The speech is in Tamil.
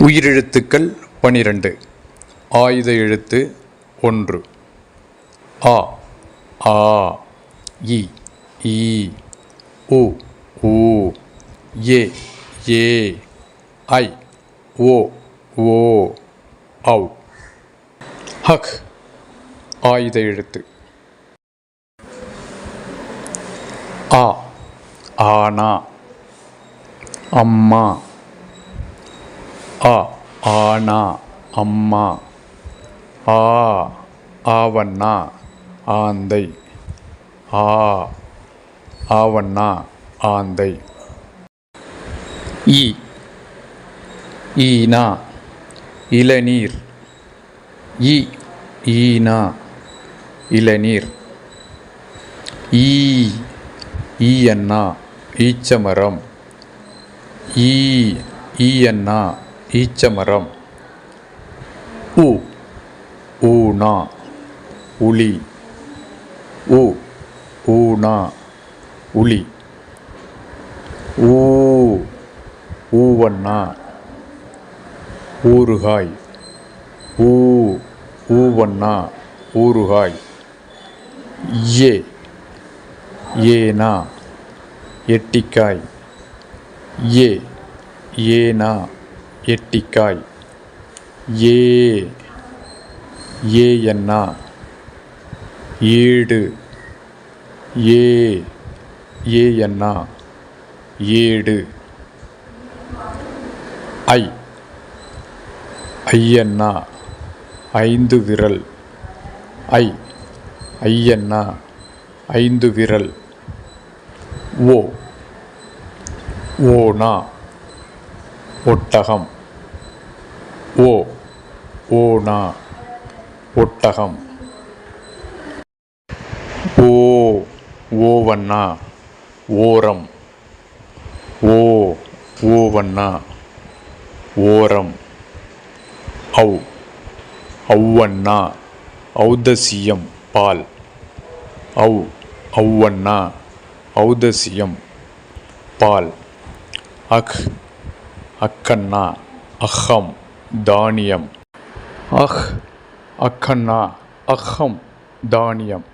உயிரெழுத்துக்கள் பனிரெண்டு. ஆயுத எழுத்து ஒன்று. ஆ ஆ இ ஈ உ ஊ ஏ ஏ ஐ ஓ ஓ ஔ. ஹக் ஆயுத எழுத்து. ஆ ஆனா. அம்மா. ஆ ஆனா அம்மா. ஆ ஆவண்ணா ஆந்தை. ஆ ஆவண்ணா ஆந்தை. ஈ ஈனா இளநீர். ஈ ஈனா இளநீர். ஈ ஈயண்ணா ஈச்சமரம். ஈ ஈயண்ணா ஈச்சமரம். உ ஊனா உளி. உ ஊனா உளி. ஊ ஊவண்ணா. ஊறுகாய். ஊ ஊவண்ணா. ஊறுகாய். ஏ ஏனா. எட்டிக்காய். ஏ ஏனா. எட்டிக்காய். ஏ. ஏ ஏயண்ணா ஏடு ஏ. ஏ ஏயண்ணா ஏடு ஐ. ஐயன்னா. ஐந்து விரல். ஐ. ஐயன்னா. ஐந்து விரல். ஓ. ஓனா. ஒட்டகம். ஓ ஓனா ஒட்டகம். ஓ ஓவண்ணா. ஓரம். ஓ ஓவண்ணா. ஓரம். ஔ. ஔவண்ணா. ஔதசியம் பால். ஔ ஔவண்ணா. ஔதசியம் பால். அக் அக்கண்ணா அஹம் தானியம். அஹ் அக்கண்ணா அஹம் தானியம்.